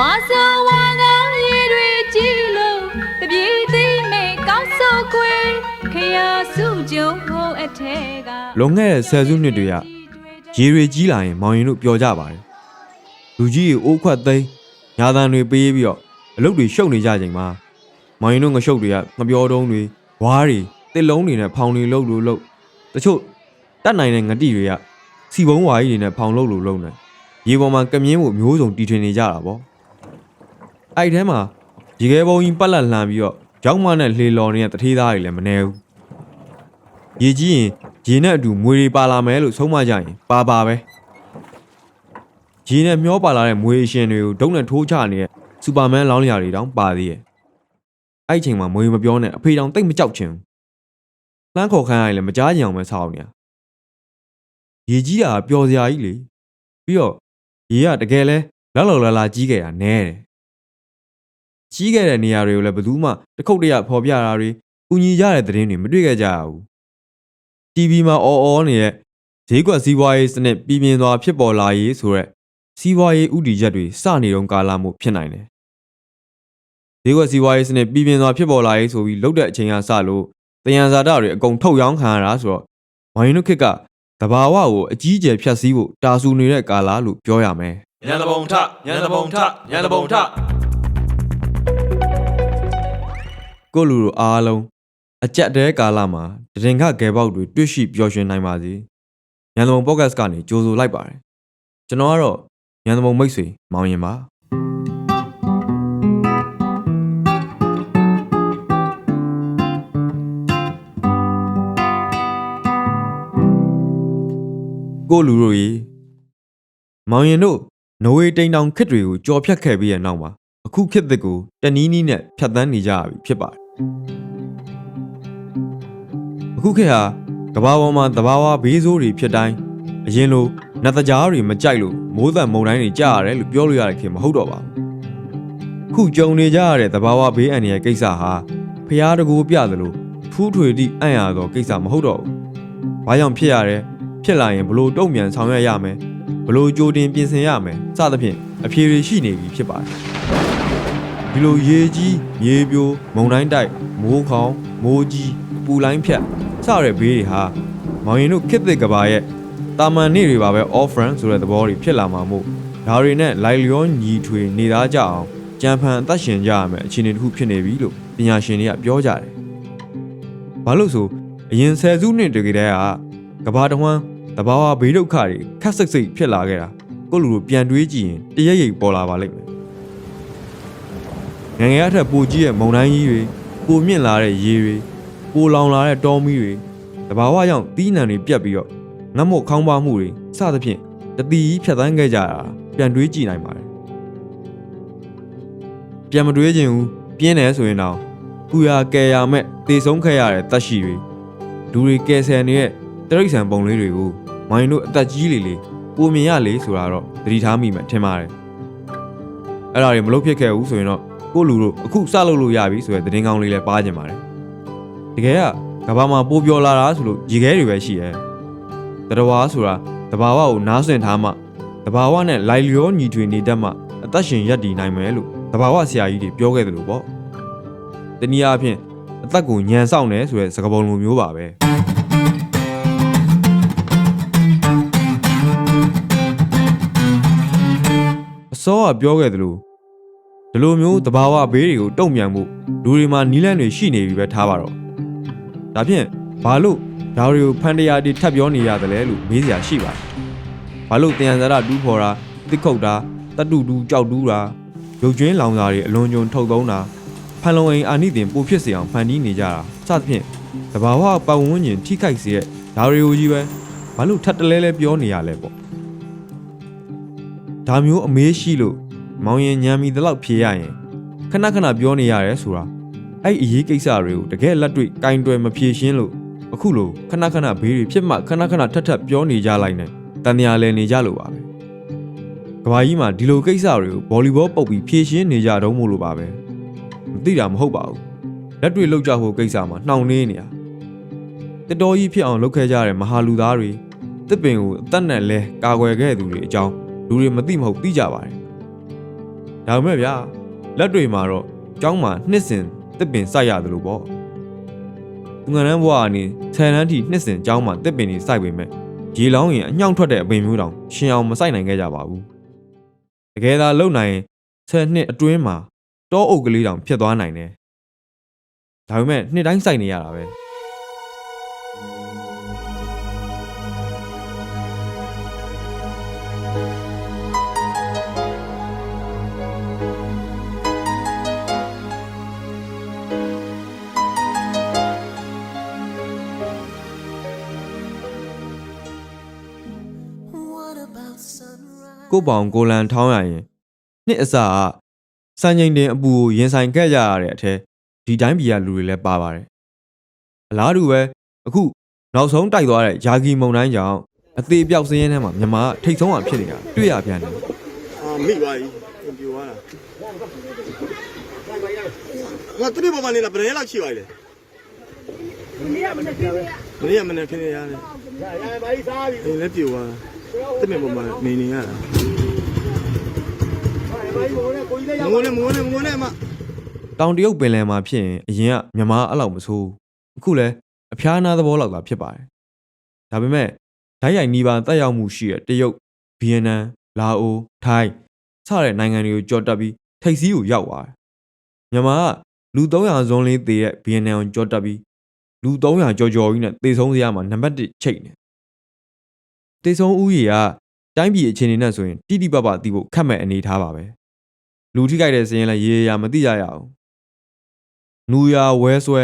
ဝါဆိုဝါကောင်းရည်တွေကြည့်လို့တပြေးသိမ့်မဲ့ကောင်းဆိုခွေခရစုကြုံဟိုအထက်ကလွန်ခဲ့တဲ့ဆယ်စုနှစ်တွေကရေတွေကြီးလာရင်မောင်ရင်တို့ပျော်ကြပါတယ်လူကြီးတွေအိုးခွက်သိမ်းညာတန်တွေပေးပြီးတော့အလုပ်တွေရှုပ်နေကြချိန်မှာမောင်ရင်တို့ငရှုပ်တွေကငပြောတုံးတွေဝါးတွေတစ်လုံးတွေနဲ့ဖောင်တွေလှုပ်လို့လှုပ်တချို့တတ်နိုင်တဲ့ငတိတွေကစီပုံးဝါးကြီးတွေနဲ့ဖောင်လှုပ်လို့လှုပ်နေရေပေါ်မှာကမြင်းမှုမျိုးစုံတီထွင်နေကြတာပေါ့ အဲ့ဒီထဲမှာရေခဲဘုံကြီးပတ်လက်လှန်ပြီးတော့ရောက်မနဲ့လှေလော်နေတဲ့တထေးသားတွေလည်းမနေဘူးရေကြီးရင်ရေနဲ့အတူမွေတွေပါလာမယ်လို့ဆုံးမကြရင်ပါပါပဲရေနဲ့မျောပါလာတဲ့မွေအရှင်တွေကိုဒုံနဲ့ထိုးချနေတဲ့စူပါမန်လောင်းလျာတွေတောင်ပါသေးရဲ့အဲ့ဒီအချိန်မှာမွေမပြောနဲ့အဖေတောင်တိတ်မကြောက်ချင်ဘူးလှမ်းခေါ်ခိုင်းရရင်လည်းမကြားကြအောင်ပဲဆောက်နေတာရေကြီးတာပျော်စရာကြီးလေပြီးတော့ရေကတကယ်လဲလောက်လောက်လာလာကြီးခဲ့တာနဲတယ် ကြီးခဲ့တဲ့နေရာတွေကိုလည်းဘယ်သူမှတစ်ခုတ်တရဖော်ပြတာတွေကူညီကြတဲ့သတင်းတွေမတွေ့ခဲ့ကြရဘူး TV မှာအော်အော်နေတဲ့ဈေးကွက်စီးပွားရေးစနစ်ပြည်ပြင်းသွားဖြစ်ပေါ်လာရေးဆိုရက်စီးပွားရေးဥတီချက်တွေစနေတုန်းကာလမှုဖြစ်နိုင်တယ်။ဈေးကွက်စီးပွားရေးစနစ်ပြည်ပြင်းသွားဖြစ်ပေါ်လာရေးဆိုပြီးလုတ်တဲ့အချိန်ကစလို့တယံဇာတတွေအကုန်ထုတ်ရောင်းခံရတာဆိုတော့ဝိုင်းနုခစ်ကတဘာဝကိုအကြီးအကျယ်ဖြတ်စည်းဖို့တာဆူနေတဲ့ကာလလို့ပြောရမယ်ညံတပုံထညံတပုံထညံတပုံထ။ ကိုယ့်လူတို့အားလုံးအကြက်တဲကာလမှာတရင်ခဂဲပေါက်တွေတွေ့ရှိပျော်ရွှင်နိုင်ပါစေ။ညံသမုံပေါ့ကတ်ကနေကြိုဆိုလိုက်ပါတယ်။ကျွန်တော်ကတော့ညံသမုံမိတ်ဆွေမောင်ရင်ပါ။ကိုလူတို့ရေမောင်ရင်တို့နိုဝေတိန်တောင်ခစ်တွေကိုကြော်ဖြတ်ခဲ့ပြီးတဲ့နောက်မှာအခုခစ်သစ်ကိုတနီးနီးနဲ့ဖြတ်တန်းနေကြရပြီဖြစ်ပါတယ် အခုခေတ်ဟာကဘာပေါ်မှာတဘာဝဘေးဆိုးတွေဖြစ်တိုင်းအရင်လိုနတ်တကြားတွေမကြိုက်လို့မိုးသက်မုန်တိုင်းတွေကြာရတယ်လို့ပြောလို့ရတဲ့ခေတ်မဟုတ်တော့ပါဘူးခုကြုံနေကြရတဲ့တဘာဝဘေးအန္တရာယ်ကိစ္စဟာဖျားတကူပြသလိုထူးထွေသည့်အံ့ရသောကိစ္စမဟုတ်တော့ဘူးဘာကြောင့်ဖြစ်ရတယ်ဖြစ်လာရင်ဘလို့တုံ့ပြန်ဆောင်ရွက်ရမယ်ဘလို့ကြိုတင်ပြင်ဆင်ရမယ်စသဖြင့်အဖြေတွေရှိနေပြီဖြစ်ပါတယ် ဒီလိုရေကြီးရေပြိုမုန်တိုင်းတိုက်မိုးခေါင်မိုးကြီးပူလိုင်းဖြတ်စတဲ့ဘေးတွေဟာမောင်ရင်တို့ခစ်သစ်ကဘာရဲ့တာမန်နေတွေပါပဲ off front ဆိုတဲ့သဘောတွေဖြစ်လာမှာမို့ဒါတွေနဲ့လိုက်လျောညီထွေနေသားကြအောင်ကြံဖန်အသက်ရှင်ကြရမယ်အခြေအနေတစ်ခုဖြစ်နေပြီလို့ပညာရှင်တွေကပြောကြတယ်ဘာလို့ဆိုအရင်ဆယ်စုနှစ်တကယ်တည်းကကဘာတဝမ်းတဘာဝဘေးဒုက္ခတွေခက်စိတ်စိတ်ဖြစ်လာခဲ့တာကိုယ့်လူတို့ပြန်တွေးကြည့်ရင်တရက်ရိပ်ပေါ်လာပါလိမ့်မယ် ငယ်ငယ်အထက်ပိုကြီးရဲ့မုန်တိုင်းကြီးတွေပိုမြင့်လာတဲ့ရေတွေပိုလောင်လာတဲ့တောမီးတွေတဘာဝကြောင့်တီးနှံတွေပြတ်ပြီးတော့ငတ်မော့ခေါင်းပါမှုတွေစသဖြင့်တတိကြီးဖြတ်သန်းခဲ့ကြတာပြန်တွေးကြည့်နိုင်ပါတယ်ပြန်မတွေးခြင်းဘူးပြင်းတယ်ဆိုရင်တော့ကူရကယ်ရမဲ့တေဆုံးခဲ့ရတဲ့တက်ရှိတွေလူတွေကယ်ဆယ်နေတဲ့တရိတ်ဆန်ပုံလေးတွေကိုမိုင်းတို့အသက်ကြီးလေလေပုံမြင်ရလေဆိုတာတော့သတိထားမိမှထင်ပါတယ်အဲ့ဒါတွေမလုပ်ဖြစ်ခဲ့ဘူးဆိုရင်တော့ ကိုယ့်လူတို့အခုစလုပ်လို့ရပြီဆိုတဲ့သတင်းကောင်းလေးလည်းပါကြင်ပါတယ်တကယ်ကကဘာမှာပိုးပြောလာတာဆိုလို့ရေခဲတွေပဲရှိရဲတတဝါဆိုတာတဘာဝကိုနားဆင်ထားမှတဘာဝနဲ့လိုက်လျောညီထွေနေတတ်မှအသက်ရှင်ရပ်တည်နိုင်မယ်လို့တဘာဝဆရာကြီးတွေပြောခဲ့တယ်လို့ပေါ့တနည်းအားဖြင့်အသက်ကိုညံဆောင်တယ်ဆိုတဲ့စကားပုံလိုမျိုးပါပဲအစောကပြောခဲ့သလို ဒီလိုမျိုးတဘာဝဘေးတွေကိုတုံ့ပြန်မှုလူတွေမှာနီးလန်းတွေရှိနေပြီပဲထားပါတော့ဒါဖြင့်ဘာလို့ဒါတွေကိုဖန်တရားတွေထပ်ပြောနေရတယ်လဲလို့မေးစရာရှိပါတယ်ဘာလို့တယံဇာရတူးဖော်တာတစ်ခုတ်တာတတုတူးကြောက်တူးတာရုပ်ကျွင်းလောင်စာတွေအလွန်ကြုံထုတ်သုံးတာဖန်လုံအိမ်အာနိတင်ပိုဖြစ်စေအောင်ဖန်တီးနေကြတာစသဖြင့်တဘာဝပတ်ဝန်းကျင်ထိခိုက်စေတဲ့ဒါတွေကိုကြီးပဲဘာလို့ထပ်တလဲလဲပြောနေရလဲပေါ့ဒါမျိုးအမေးရှိလို့ မောင်ရင်ညံမီတလောက်ဖြေရရင်ခဏခဏပြောနေရတယ်ဆိုတာအဲ့အရေးကိစ္စတွေကိုတကယ်လက်တွေ့ကင်တွယ်မဖြေရှင်းလို့အခုလိုခဏခဏဘေးတွေဖြစ်မှခဏခဏထပ်ထပ်ပြောနေကြလိုက်နေတန်တရားလဲနေကြလို့ပါပဲကဘာကြီးမှာဒီလိုကိစ္စတွေကိုဗော်လီဘောပုတ်ပြီးဖြေရှင်းနေကြတော့မို့လို့ပါပဲမသိတာမဟုတ်ပါဘူးလက်တွေ့လောက်ကြဖို့ကိစ္စမှာနှောင့်နှေးနေတာတတော်ကြီးဖြစ်အောင်လုပ်ခဲ့ကြတဲ့မဟာလူသားတွေတစ်ပင်ကိုအသက်နဲ့လဲကာကွယ်ခဲ့သူတွေအကြောင်းလူတွေမသိမဟုတ်သိကြပါတယ် ဒါပေမဲ့ဗျာလက်တွေမှာတော့ကျောင်းမှာနှစ်စဉ်တစ်ပင်စိုက်ရတယ်လို့ပေါ့သူငန်းတန်းဘွားကနေဆယ်တန်းထိနှစ်စဉ်ကျောင်းမှာတစ်ပင်တွေစိုက်ပေမဲ့ရေလောင်းရင်အညောင့်ထွက်တဲ့အပင်မျိုးတောင်ရှင်အောင်မစိုက်နိုင်ခဲ့ကြပါဘူးတကယ်သာလုံနိုင်ရင်ဆယ်နှစ်အတွင်းမှာတောအုပ်ကလေးတောင်ဖြစ်သွားနိုင်တယ်ဒါပေမဲ့နှစ်တိုင်းစိုက်နေရတာပဲ ကိုယ့်ပေါင်ကိုလန်ထောင်းရရင်နှစ်အစကစံချိန်တင်အပူကိုရင်ဆိုင်ခဲ့ကြရတဲ့အထက်ဒီတိုင်းပြည်ကလူတွေလည်းပါပါတယ်အလားတူပဲအခုနောက်ဆုံးတိုက်သွားတဲ့ယာဂီမုံတိုင်းကြောင့်အသေးပြောက်စင်းရဲထဲမှာမြန်မာကထိတ်ဆုံးအောင်ဖြစ်နေတာတွေ့ရပြန်တယ်အာမိသွားပြီပြန်ပြသွားတာငါသူတို့ဘာမှနေလာဘယ်ရက်လောက်ရှိပါလဲမနေ့ကမနေ့ဖြစ်မနေ့ကမနေ့ဖြစ်နေရတယ်ရရဘာကြီးစားပြီလည်းပြသွားတာတမင်ပေါ်မှာနေနေရတာ ငိုနေငိုနေငိုနေမတောင်တရုတ်ပင်လယ်မှာဖြစ်ရင်အရင်ကမြန်မာအဲ့လောက်မဆိုးအခုလဲအဖျားနာသဘောလောက်သာဖြစ်ပါတယ်ဒါပေမဲ့ဓာတ်ရိုက်နီးပါးတက်ရောက်မှုရှိတဲ့တရုတ်ဗီယက်နမ်လာအိုထိုင်းစတဲ့နိုင်ငံတွေကိုကြော်တက်ပြီးထိပ်စီးကိုရောက်သွားတယ်မြန်မာကလူ300ဇွန်လေးတည်တဲ့ဗီယက်နမ်ကိုကြော်တက်ပြီးလူ300ကျော်ကျော်ကြီးနဲ့တေဆုံးစရာမှာနံပါတ်1ချိတ်နေတေဆုံးဦးရေကတိုင်းပြည်အခြေအနေနဲ့ဆိုရင်တိတိပပတီးဖို့ခက်မဲ့အနေထားပါပဲ လူထိခိုက်တဲ့စရင်လည်းရေရာမသိကြရအောင်နူယာဝဲဆွဲ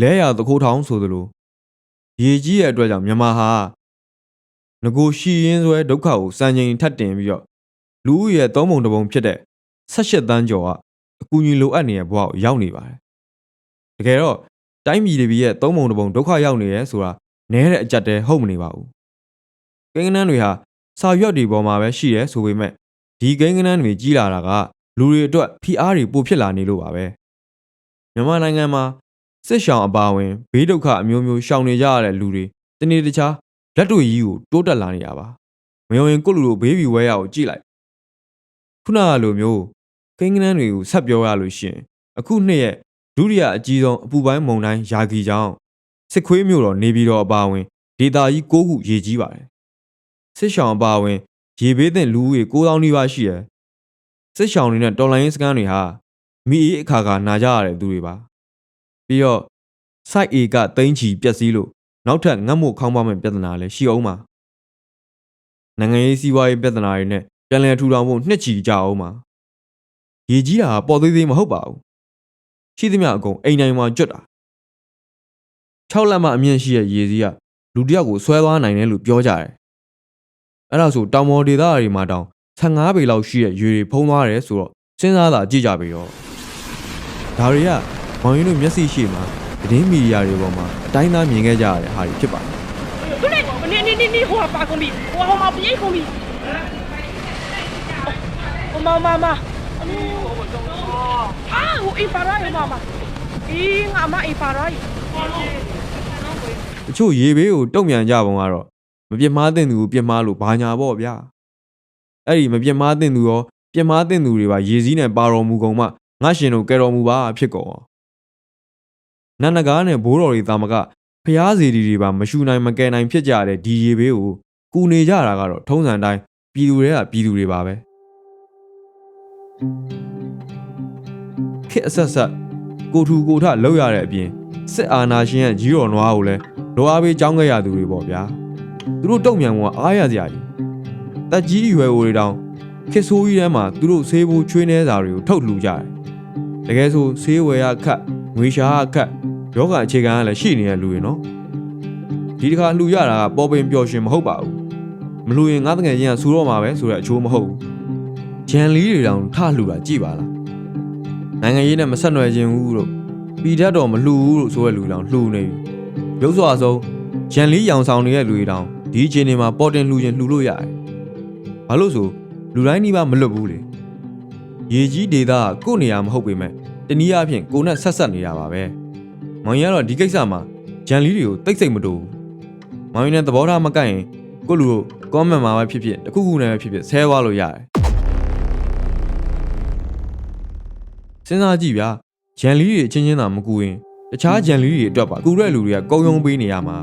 လဲရသခိုးထောင်ဆိုသလိုရေကြီးရဲ့အတွက်ကြောင့်မြန်မာဟာငကိုရှိရင်းဆွဲဒုက္ခကိုစံချိန်ထပ်တင်ပြီးတော့လူဦးရဲ့သုံးပုံတစ်ပုံဖြစ်တဲ့18တန်းကျော်ကအကူအညီလိုအပ်နေတဲ့ဘဝကိုရောက်နေပါတယ်တကယ်တော့တိုင်းပြည်တွေပြည်ရဲ့သုံးပုံတစ်ပုံဒုက္ခရောက်နေရဲဆိုတာနဲတဲ့အကြက်တဲဟုတ်မနေပါဘူးကိန်းကနန်းတွေဟာစာရွက်တွေပေါ်မှာပဲရှိရဲဆိုပေမဲ့ဒီကိန်းကနန်းတွေကြီးလာတာက လူတွေအတွက်ဖိအားတွေပိုဖြစ်လာနေလို့ပါပဲမြန်မာနိုင်ငံမှာစစ်ရှောင်အပါအဝင်ဘေးဒုက္ခအမျိုးမျိုးရှောင်နေကြရတဲ့လူတွေတနေ့တခြားလက်တွေ့ကြီးကိုတိုးတက်လာနေရပါမယုံရင်ကိုယ့်လူလိုဘေးဘီဝဲရကိုကြည့်လိုက်ခုနကလိုမျိုးကိန်းကနန်းတွေကိုဆက်ပြောရလို့ရှရင်အခုနှစ်ရဲ့ဒုတိယအကြီးဆုံးအပူပိုင်းမုန်တိုင်းယာဂီကြောင့်စစ်ခွေးမျိုးတော်နေပြည်တော်အပါအဝင်ဒေတာကြီး၉ခုရေကြီးပါတယ်စစ်ရှောင်အပါအဝင်ရေဘေးသင့်လူဦးရေ9000နီးပါးရှိရယ် စစ်ရှောင်တွေနဲ့တော်လိုင်းရေးစခန်းတွေဟာမိအေးအခါခါနာကြရတဲ့သူတွေပါပြီးတော့ site A ကတိမ့်ချီပျက်စီးလို့နောက်ထပ်ငတ်မို့ခေါင်းပါမဲ့ပြဿနာလည်းရှိအောင်ပါနိုင်ငံရေးစီးပွားရေးပြဿနာတွေနဲ့ပြန်လည်ထူထောင်ဖို့နှစ်ချီကြအောင်ပါရေကြီးတာကပေါ်သေးသေးမဟုတ်ပါဘူးရှိသမျှအကုန်အိမ်တိုင်းမှာကျွတ်တာ6လက်မအမြင့်ရှိတဲ့ရေစီးကလူတစ်ယောက်ကိုဆွဲသွားနိုင်တယ်လို့ပြောကြတယ်အဲ့ဒါဆိုတောင်ပေါ်ဒေသတွေမှာတောင် 15ပေလောက်ရှိတဲ့ရေတွေဖုံးသွားတယ်ဆိုတော့စဉ်းစားတာကြည့်ကြပြီရောဒါတွေကမောင်ရင်တို့မျက်စိရှိမှာသတင်းမီဒီယာတွေပေါ်မှာအတိုင်းသားမြင်ခဲ့ကြရတဲ့ဟာတွေဖြစ်ပါတယ်သူလည်းမနေနေနေဟိုပါကုန်ပြီဟိုဟိုမပြေးကုန်ပြီဟိုမမမအမေအာဟိုအီပါရိုင်မမအင်းငါမအီပါရိုင်တချို့ရေဘေးကိုတုံ့ပြန်ကြပုံကတော့မပြစ်မှားတဲ့သူကိုပြစ်မှားလို့ဘာညာပေါ့ဗျာ အဲ့ဒီမပြစ်မှားတဲ့သူရောပြစ်မှားတဲ့သူတွေပါရေစည်းနဲ့ပါတော်မူကုန်မှငါရှင်တို့ကဲတော်မူပါဖြစ်ကုန်အောင်နန္ဒကားနဲ့ဘိုးတော်တွေတာမကဖျားစီဒီတွေပါမရှူနိုင်မကယ်နိုင်ဖြစ်ကြတဲ့ဒီရေဘေးကိုကူနေကြတာကတော့ထုံးစံတိုင်းပြည်သူတွေကပြည်သူတွေပါပဲခစ်အဆက်ဆက်ကိုထူကိုထလောက်ရတဲ့အပြင်စစ်အာဏာရှင်ရဲ့ကြီးတော်နွားကိုလည်းလိုအားပေးကြောင်းခဲ့ရသူတွေပေါ့ဗျာသူတို့တုံ့ပြန်ကအားရစရာကြီး တက်ကြီးရွယ်အိုတွေတောင်ခစ်ဆိုးကြီးထဲမှာသူတို့ဆေးဘူးချွေးနှဲစာတွေကိုထုတ်လှူကြတယ်တကယ်ဆိုဆေးဝယ်ရခက်ငွေရှာရခက်ယောဂအခြေခံကလည်းရှိနေတဲ့လူတွေနော်ဒီတစ်ခါလှူရတာကပေါ်ပင်ပျော်ရွှင်မဟုတ်ပါဘူးမလှူရင်ငါတငယ်ချင်းကစူတော့မှာပဲဆိုတဲ့အချိုးမဟုတ်ဘူးဂျန်လီတွေတောင်ထလှူတာကြည်ပါလားနိုင်ငံရေးနဲ့မဆက်နွယ်ခြင်းဘူးလို့ပြည်တတ်တော်မလှူဘူးလို့ဆိုတဲ့လူတောင်လှူနေပြီရုပ်စွာဆုံးဂျန်လီရောင်ဆောင်နေတဲ့လူတွေတောင်ဒီအချိန်တွေမှာပေါ်တင်လှူခြင်းလှူလို့ရတယ် ဘာလို့ဆိုလူတိုင်းနီးပါမလွတ်ဘူးလေရေကြီးဒေတာကကို့နေရာမဟုတ်ပေမဲ့တနည်းအားဖြင့်ကိုနဲ့ဆက်ဆက်နေတာပါပဲမောင်ရင်ကတော့ဒီကိစ္စမှာဂျန်လီတွေကိုတိတ်ဆိတ်မတူဘူးမောင်ရင်နဲ့သဘောထားမကိုက်ရင်ကိုလူတို့ comment မှာပဲဖြစ်ဖြစ်တစ်ခုခုနဲ့ပဲဖြစ်ဖြစ်ဆဲသွားလို့ရတယ်စဉ်းစားကြည့်ဗျာဂျန်လီတွေအချင်းချင်းသာမကူရင်တခြားဂျန်လီတွေအတွက်ပါကူတဲ့လူတွေကကုံယုံပေးနေရမှာ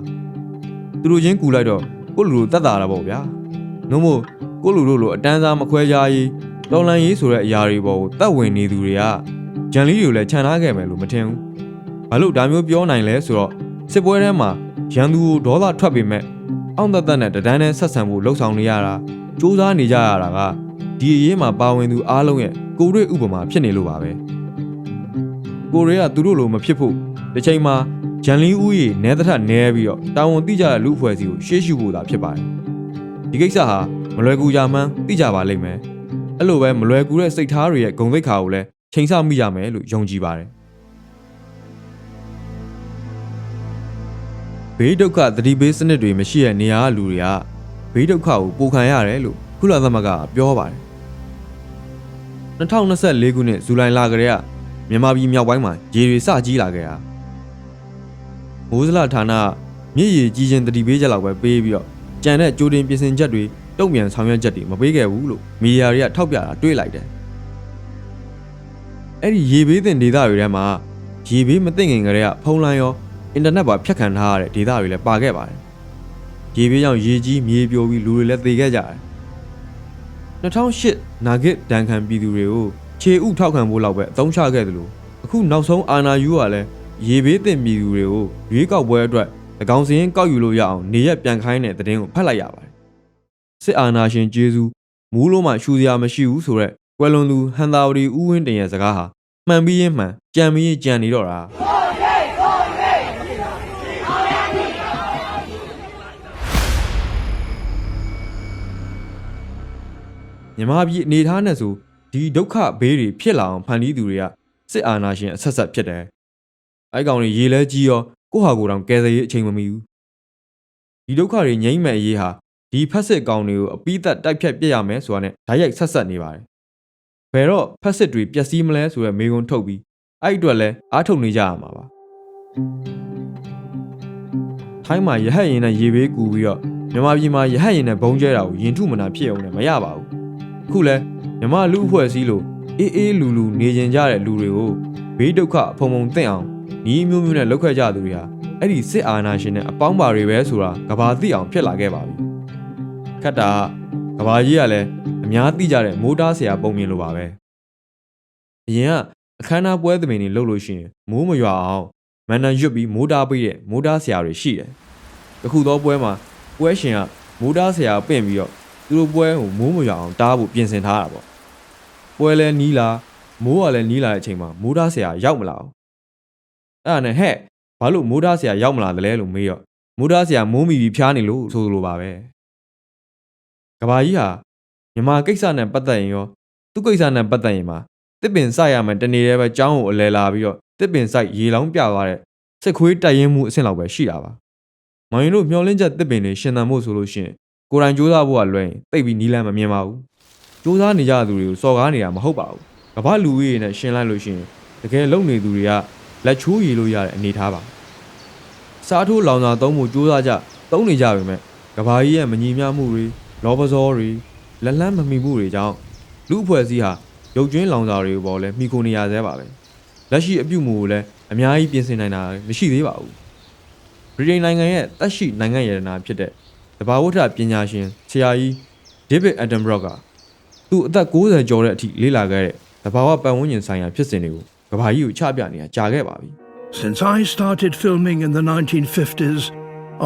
သူတို့ချင်းကူလိုက်တော့ကိုလူလိုတတ်တာတာပေါ့ဗျာနှုံးမို့ ကိုလူတို့လိုအတန်းစားမခွဲခြားရေးတော်လန်ရေးဆိုတဲ့အရာတွေပေါ်ကိုတတ်ဝင်နေသူတွေကဂျန်လီတွေကိုလည်းခြံထားခဲ့မယ်လို့မထင်ဘူးဘာလို့ဒါမျိုးပြောနိုင်လဲဆိုတော့စစ်ပွဲထဲမှာရန်သူကိုဒေါသထွက်ပေမဲ့အောင်သက်သက်နဲ့တဒန်းနဲ့ဆက်ဆံဖို့လှုံ့ဆော်နေရတာစူးစမ်းနေကြရတာကဒီအရေးမှာပါဝင်သူအားလုံးရဲ့ကိုယ်တွေ့ဥပမာဖြစ်နေလို့ပါပဲကိုရီးယားသူတို့လိုမဖြစ်ဖို့တစ်ချိန်မှာဂျန်လီဦးရေနဲသထနဲပြီးတော့တာဝန်တိကျတဲ့လူအဖွဲ့အစည်းကိုရှေ့ရှုဖို့သာဖြစ်ပါတယ်ဒီကိစ္စဟာ မလွယ်ကူကြမှန်းသိကြပါလိမ့်မယ်အဲ့လိုပဲမလွယ်ကူတဲ့စိတ်ထားတွေရဲ့ဂုံသိက္ခာကိုလည်းချိန်ဆမိကြမယ်လို့ယုံကြည်ပါတယ်ဘေးဒုက္ခသတိပေးစနစ်တွေမရှိတဲ့နေရာကလူတွေကဘေးဒုက္ခကိုပိုခံရတယ်လို့ကုလသမဂ္ဂကပြောပါတယ်2024ခုနှစ်ဇူလိုင်လကတည်းကမြန်မာပြည်မြောက်ပိုင်းမှာရေတွေစကြီးလာခဲ့တာမိုးစလဌာနကမြစ်ရေကြီးခြင်းသတိပေးချက်လောက်ပဲပေးပြီးတော့ကြံတဲ့ကြိုတင်ပြင်ဆင်ချက်တွေ တုံ့ပြန်ဆောင်ရွက်ချက်တွေမပေးခဲ့ဘူးလို့မီဒီယာတွေကထောက်ပြတာတွေ့လိုက်တယ်အဲ့ဒီရေဘေးသင့်ဒေသတွေထဲမှာရေဘေးမသိငင်ကလေးကဖုန်းလိုင်းရောအင်တာနက်ပါဖြတ်ခံထားရတဲ့ဒေသတွေလည်းပါခဲ့ပါတယ်ရေဘေးကြောင့်ရေကြီးမြေပြိုပြီးလူတွေလည်းသေခဲ့ကြတယ်2008နာဂစ်ဒဏ်ခံပြည်သူတွေကိုခြေဥထောက်ခံဖို့လောက်ပဲအသုံးချခဲ့တယ်လို့အခုနောက်ဆုံးအာနာယူကလည်းရေဘေးသင့်ပြည်သူတွေကိုရွေးကောက်ပွဲအတွက်၎င်းစရင်ကောက်ယူလို့ရအောင်နေရက်ပြန်ခိုင်းတဲ့သတင်းကိုဖတ်လိုက်ရပါတယ် စစ်အာဏာရှင်ဂျေဇူးမူးလုံးမှရှူစရာမရှိဘူးဆိုတော့ကွယ်လွန်သူဟန်သာဝတီဦးဝင်းတင်ရဲ့စကားဟာမှန်ပြီးရင်မှန်ကြံပြီးရင်ကြံနေတော့တာမြမပြည်အနေထားနဲ့ဆိုဒီဒုက္ခဘေးတွေဖြစ်လာအောင်ဖန်တီးသူတွေကစစ်အာဏာရှင်အဆက်ဆက်ဖြစ်တယ်။အဲကောင်တွေရေလဲကြီးရောကိုဟာကိုယ်တောင်ကယ်ဆယ်ရေးအချိန်မမီဘူး။ဒီဒုက္ခတွေငြိမ့်မဲ့အရေးဟာ ဒီဖက်စစ်ကောင်တွေကိုအပိသက်တိုက်ဖြတ်ပြစ်ရမယ်ဆိုတာနဲ့ဓာတ်ရိုက်ဆက်ဆက်နေပါတယ်။ဘယ်တော့ဖက်စစ်တွေပျက်စီးမလဲဆိုတဲ့မေးခွန်းထုတ်ပြီးအဲ့အတွက်လဲအားထုတ်နေကြရမှာပါ။ထိုင်းမှာရဟတ်ရင်နဲ့ရေဘေးကူပြီးတော့မြန်မာပြည်မှာရဟတ်ရင်နဲ့ဘုံကျဲတာကိုရင်ထုမနာဖြစ်အောင်လည်းမရပါဘူး။အခုလဲမြမလူအဖွဲ့အစည်းလို့အေးအေးလူလူနေကျင်ကြတဲ့လူတွေကိုဘေးဒုက္ခအဖုံဖုံတင့်အောင်ညီးမျိုးမျိုးနဲ့လောက်ခဲ့ကြသူတွေဟာအဲ့ဒီစစ်အာဏာရှင်နဲ့အပေါင်းပါတွေပဲဆိုတာကဘာသိအောင်ဖြစ်လာခဲ့ပါပြီ ခက်တာကဘာကြီးကလည်းအများသိကြတဲ့မိုးတားဆရာပုံမြင်လိုပါပဲအရင်ကအခမ်းအနားပွဲသမင်တွေလုပ်လို့ရှိရင်မိုးမရွာအောင်မန်နန်ရွတ်ပြီးမိုးတားပေးတဲ့မိုးတားဆရာတွေရှိတယ်တခုသောပွဲမှာပွဲရှင်ကမိုးတားဆရာပင့်ပြီးတော့သူတို့ပွဲကိုမိုးမရွာအောင်တားဖို့ပြင်ဆင်ထားတာပေါ့ပွဲလဲနီးလာမိုးကလည်းနီးလာတဲ့အချိန်မှာမိုးတားဆရာရောက်မလာဘူးအဲ့ဒါနဲ့ဟဲ့ဘာလို့မိုးတားဆရာရောက်မလာတယ်လဲလို့မေးတော့မိုးတားဆရာမိုးမီပြီးဖျားနေလို့ဆိုလိုပါပဲ ကဘာကြီးဟာမြမကိစ္စနဲ့ပတ်သက်ရင်ရောသူ့ကိစ္စနဲ့ပတ်သက်ရင်မှာတစ်ပင်စိုက်ရမယ်တနေ့တည်းပဲចောင်းကိုအလဲလာပြီးတော့တစ်ပင်စိုက်ရေလောင်းပြသွားတဲ့စစ်ခွေးတိုက်ရင်မှုအဆင့်လောက်ပဲရှိတာပါမောင်ရင်တို့မျောလင်းချက်တစ်ပင်တွေရှင်သန်ဖို့ဆိုလို့ရှိရင်ကိုယ်တိုင်ကြိုးစားဖို့ကလွယ်ရင်တိတ်ပြီးနီးလန်းမမြင်ပါဘူးကြိုးစားနေကြသူတွေကိုစော်ကားနေတာမဟုတ်ပါဘူးကမ္ဘာလူကြီးတွေနဲ့ရှင်းလိုက်လို့ရှိရင်တကယ်လုံနေသူတွေကလက်ချိုးရည်လို့ရတဲ့အနေထားပါစားထိုးလောင်စာသုံးဖို့ကြိုးစားကြသုံးနေကြပေမဲ့ကဘာကြီးရဲ့မညီမျှမှုတွေ လောဘဇောတွေလက်လန်းမမီမှုတွေကြောင့်လူအဖွဲ့အစည်းဟာရုပ်ကျွင်းလောင်စာတွေပေါ်လဲမိခိုနေရသေးပါပဲလက်ရှိအပြုတ်မှုကိုလည်းအများကြီးပြင်ဆင်နိုင်တာမရှိသေးပါဘူးဗြိတိန်နိုင်ငံရဲ့တက်ရှိနိုင်ငံရတနာဖြစ်တဲ့တဘာဝထပညာရှင်ဆရာကြီးဒေးဗစ်အက်ဒမ်ဘရော့ကသူ့အသက်60ကျော်တဲ့အထိလေ့လာခဲ့တဲ့တဘာဝပတ်ဝန်းကျင်ဆိုင်ရာဖြစ်စဉ်တွေကိုကဘာကြီးကိုချပြနေတာကြာခဲ့ပါပြီ Since I started filming in the 1950s,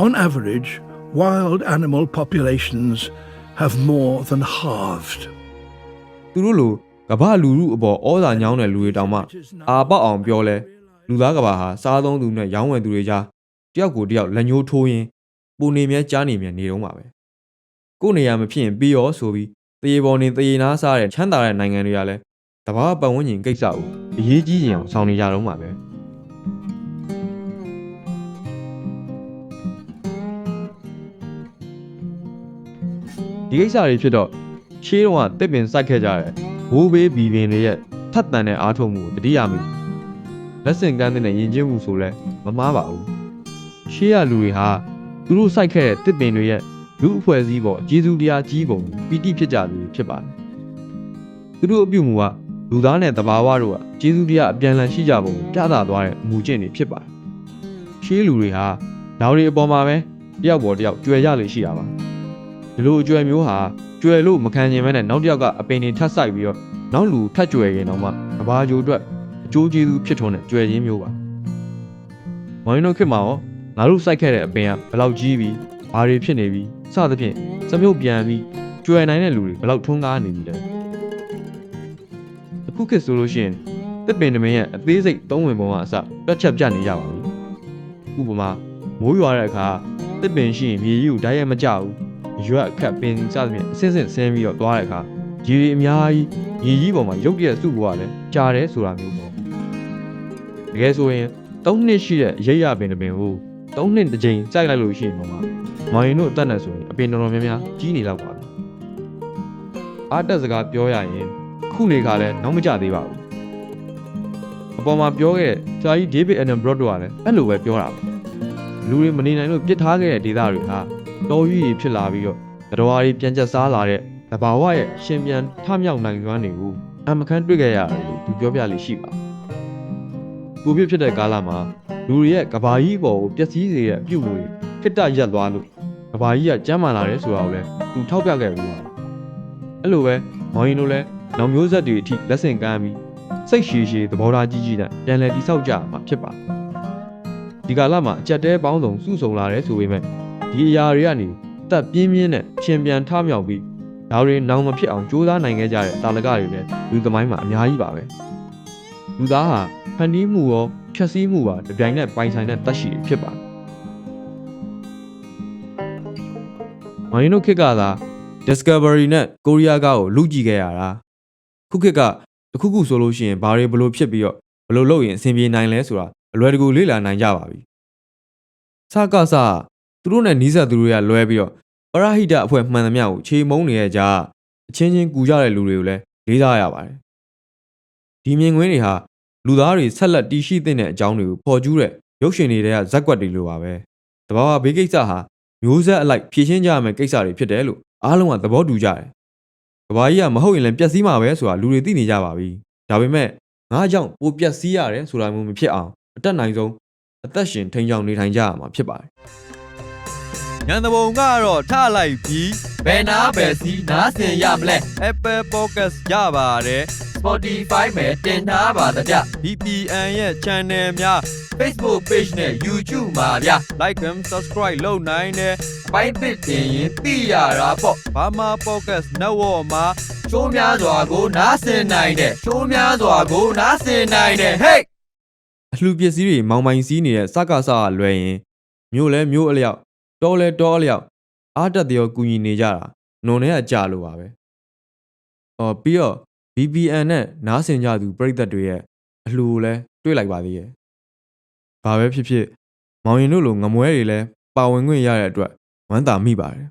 on average, wild animal populations have more than halved. သူတို့လိုကဘာလူလူအပေါ်ဩဇာညောင်းတဲ့လူတွေတောင်မှအာပေါက်အောင်ပြောလဲလူသားကဘာဟာစားသုံးသူနဲ့ရောင်းဝယ်သူတွေကြားတယောက်ကိုတယောက်လက်ညှိုးထိုးရင်ပူနေမြဲကြားနေမြဲနေတော့မှာပဲကို့နေရာမဖြစ်ရင်ပြီးရောဆိုပြီးတရေပေါ်နေတရေနားစားတဲ့ချမ်းသာတဲ့နိုင်ငံတွေကလည်းတဘာပတ်ဝန်းကျင်ကိစ္စကိုအရေးကြီးရင်အောင်ဆောင်နေကြတော့မှာပဲ ဒီကိစ္စတွေဖြစ်တော့ရှေးတုန်းကတစ်ပင်စိုက်ခဲ့ကြတယ်ဘိုးဘေးဘီပင်တွေရဲ့ထပ်တန်တဲ့အားထုတ်မှုကိုတတိယမိလက်ဆင့်ကမ်းတဲ့ယဉ်ကျေးမှုဆိုလဲမမားပါဘူးရှေးရလူတွေဟာသူတို့စိုက်ခဲ့တဲ့တစ်ပင်တွေရဲ့လူအဖွဲ့အစည်းပေါ်ကျေးဇူးတရားကြီးပုံပီတိဖြစ်ကြသူတွေဖြစ်ပါတယ်သူတို့အပြုတ်မှုကဘလူသားနဲ့တဘာဝတို့ကကျေးဇူးတရားအပြန်အလှန်ရှိကြပုံကိုပြသသွားတဲ့အမူအကျင့်တွေဖြစ်ပါတယ်။ရှေးလူတွေဟာနောက်တွေအပေါ်မှာပဲတယောက်ပေါ်တယောက်ကြွယ်ရလေရှိတာပါ။ ဒီလိုအကြွယ်မျိုးဟာကြွယ်လို့မခံကျင်မဲနဲ့နောက်တစ်ယောက်ကအပင်တွေထပ်ဆိုင်ပြီးတော့နောက်လူထပ်ကြွယ်ရင်တော့မှကဘာကြိုအတွက်အကျိုးကျေးဇူးဖြစ်ထွန်းတဲ့ကြွယ်ခြင်းမျိုးပါ။မောင်ရင်တို့ခေတ်မှာရောငါတို့စိုက်ခဲ့တဲ့အပင်ကဘယ်လောက်ကြီးပြီးဘာတွေဖြစ်နေပြီးစသဖြင့်စမြုပ်ပြန်ပြီးကြွယ်နိုင်တဲ့လူတွေဘယ်လောက်ထွန်းကားနေပြီလဲအခုခေတ်ဆိုလို့ရှိရင်တစ်ပင်တမင်ရဲ့အသေးစိတ်သုံးဝင်ပုံကအစတွက်ချက်ပြနေကြပါပြီဥပမာမိုးရွာတဲ့အခါတစ်ပင်ရှိရင်မြေကြီးကိုဓာတ်ရိုက်မကျဘူး ရွက်အခက်ပင်စသဖြင့်အစင်းစင်းဆင်းပြီးတော့သွားတဲ့အခါရေတွေအများကြီးရေကြီးပေါ်မှာရုပ်တရက်စုပေါ်ကလည်းကြာတယ်ဆိုတာမျိုးပေါ့တကယ်ဆိုရင်၃နှစ်ရှိတဲ့ရိပ်ရပင်တပင်ကို၃နှစ်တစ်ကြိမ်စိုက်လိုက်လို့ရှိရင်တော့မှမောင်ရင်တို့အသက်နဲ့ဆိုရင်အပင်တော်တော်များများကြီးနေတော့ပါပြီအားတက်စကားပြောရရင်ခုနေခါလဲနောက်မကြသေးပါဘူးအပေါ်မှာပြောခဲ့တဲ့ဆရာကြီးဒေးဗစ်အန်နဘရော့တို့ကလည်းအဲ့လိုပဲပြောတာပါလူတွေမနေနိုင်လို့ပြစ်ထားခဲ့တဲ့ဒေသတွေဟာ တော်ကြီးကြီးဖြစ်လာပြီးတော့တော်ရီပြန်ကျက်စားလာတဲ့တဘာဝရဲ့ရှင်ပြန်ထမြောက်နိုင်စွမ်းတွေကိုအမခန်းတွေ့ခဲ့ရတယ်လို့သူပြောပြလိမ့်ရှိပါကိုပြစ်ဖြစ်တဲ့ကာလမှာလူတွေရဲ့ကဘာကြီးပေါ်ကိုပျက်စီးစေတဲ့အပြုတ်မှုတွေခစ်တရက်သွားလို့ကဘာကြီးကကျမ်းမာလာတယ်ဆိုတာကိုလည်းသူထောက်ပြခဲ့ဘူးပါအဲ့လိုပဲမောင်ရင်တို့လည်းနောက်မျိုးဆက်တွေအထိလက်ဆင့်ကမ်းပြီးစိတ်ရှည်ရှည်သဘောထားကြီးကြီးနဲ့ပြန်လည်တိဆောက်ကြမှာဖြစ်ပါတယ်ဒီကာလမှာအကြက်တဲပေါင်းစုံစုဆုံလာတယ်ဆိုပေမဲ့ ဒီအရာတွေကနေတက်ပြင်းပြင်းနဲ့ရှင်ပြန်ထမြောက်ပြီးဒါတွေနောင်မဖြစ်အောင်ကြိုးစားနိုင်ခဲ့ကြတဲ့တာလကတွေလည်းလူသမိုင်းမှာအများကြီးပါပဲလူသားဟာဖန်တီးမှုရောဖြည့်ဆည်းမှုပါတပြိုင်နက်ပိုင်ဆိုင်တဲ့တတ်ရှိဖြစ်ပါတယ်မင်းတို့ခေတ်ကသာ Discovery နဲ့ Korea ကကိုလူကြည့်ခဲ့ရတာခုခေတ်ကတခုခုဆိုလို့ရှိရင်ဘာတွေဘလို့ဖြစ်ပြီးတော့ဘလို့လုပ်ရင်အဆင်ပြေနိုင်လဲဆိုတာအလွယ်တကူလေ့လာနိုင်ကြပါပြီစကစ သူတို့နဲ့နီးစပ်သူတွေကလွဲပြီးတော့ပရဟိတအဖွဲ့မှန်သမျှကိုခြေမုံနေတဲ့ကြားအချင်းချင်းကူကြတဲ့လူတွေကိုလည်းလေးစားရပါတယ်ဒီမြင်ကွင်းတွေဟာလူသားတွေဆက်လက်တည်ရှိတဲ့အကြောင်းတွေကိုဖော်ကျူးတဲ့ရုပ်ရှင်တွေကဇက်ကွက်တွေလိုပါပဲတဘာဝဘေးကိစ္စဟာမျိုးဆက်အလိုက်ဖြည့်ရှင်းကြရမယ့်ကိစ္စတွေဖြစ်တယ်လို့အားလုံးကသဘောတူကြတယ်ကဘာကြီးကမဟုတ်ရင်လည်းပျက်စီးမှာပဲဆိုတာလူတွေသိနေကြပါပြီဒါပေမဲ့ငါးကြောင့်ပိုပျက်စီးရတယ်ဆိုတာမျိုးမဖြစ်အောင်အတက်နိုင်ဆုံးအသက်ရှင်ထိန်ချောင်နေထိုင်ကြရမှာဖြစ်ပါတယ် ညံတဘုံကတော့ထလိုက်ပြီးဘယ်နာဘယ်စီနားဆင်ရမလဲ Apple Podcast ရပါတယ် Spotify မှာတင်ထားပါတကြ VPN ရဲ့ channel များ Facebook page နဲ့ YouTube မှာဗျ like and subscribe လုပ်နိုင်တယ်ပိုင်းသစ်တင်ရင်သိရတာပေါ့ဘာမှ podcast network မှာရှိုးများစွာကိုနားဆင်နိုင်တယ်ရှိုးများစွာကိုနားဆင်နိုင်တယ်ဟေးအလှပစ္စည်းတွေမောင်ပိုင်စည်းနေတဲ့စကားစကလွယ်ရင်မြို့လဲမြို့အလျောက် တောလဲတောအလျောက်အားတက်တရောကူညီနေကြတာနုံနဲ့အကြလို့ပါပဲ။အော်ပြီးတော့ VPN နဲ့နားဆင်ကြသူပြည်သက်တွေရဲ့အလှကိုလဲတွေ့လိုက်ပါသေးရဲ့။ဘာပဲဖြစ်ဖြစ်မောင်ရင်တို့လိုငမွဲတွေလဲပါဝင်ခွင့်ရတဲ့အတွက်ဝမ်းသာမိပါတယ်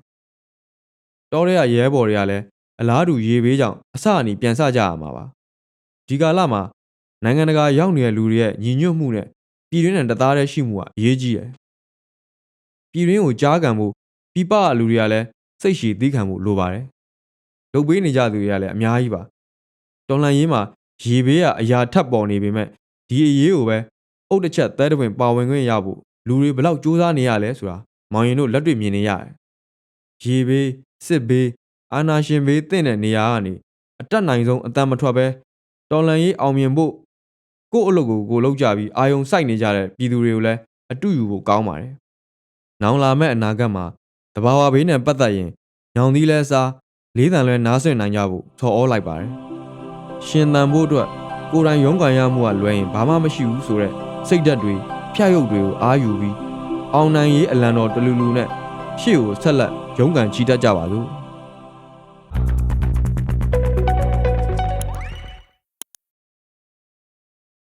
။တောထဲကရဲဘော်တွေကလည်းအလားတူရေဘေးကြောင့်အစအနီပြန်ဆကြရမှာပါ။ဒီကာလမှာနိုင်ငံတကာရောက်နေတဲ့လူတွေရဲ့ညီညွတ်မှုနဲ့ပြည်တွင်းနဲ့တသားတည်းရှိမှုကအရေးကြီးတယ်။ ပြည်တွင်းကိုကြားခံမှုပြပကလူတွေကလည်းစိတ်ရှည်သီးခံမှုလိုပါတယ်။လုပ်ပေးနေကြသူတွေကလည်းအများကြီးပါ။တော်လှန်ရေးမှာရေဘေးကအရာထပ်ပေါ်နေပေမဲ့ဒီအရေးကိုပဲအုတ်တစ်ချက်သဲတပင်ပါဝင်ခွင့်ရဖို့လူတွေဘလောက်စူးစမ်းနေရလဲဆိုတာမောင်ရင်တို့လက်တွေ့မြင်နေရတယ်။ရေဘေးစစ်ဘေးအာနာရှင်ဘေးတင့်တဲ့နေရာကနေအတက်နိုင်ဆုံးအတန်မထွက်ပဲတော်လှန်ရေးအောင်မြင်ဖို့ကိုယ့်အလုပ်ကိုကိုယ်လုပ်ကြပြီးအာယုံစိုက်နေကြတဲ့ပြည်သူတွေကိုလည်းအတူယူဖို့ကောင်းပါတယ်။ နောင်လာမဲ့အနာဂတ်မှာတဘာဝဘေးနဲ့ပတ်သက်ရင်ညောင်သီးလဲစားလေးတန်လဲနားဆွင့်နိုင်ကြဖို့ထော်ဩလိုက်ပါတယ်။ရှင်သန်ဖို့အတွက်ကိုယ်တိုင်ရုန်းကန်ရမှုကလွဲရင်ဘာမှမရှိဘူးဆိုတော့စိတ်ဓာတ်တွေဖျက်ရုပ်တွေကိုအာယူပြီးအောင်နိုင်ရေးအလံတော်တလူလူနဲ့ရှေ့ကိုဆက်လက်ရုန်းကန်ချီတက်ကြပါစို့။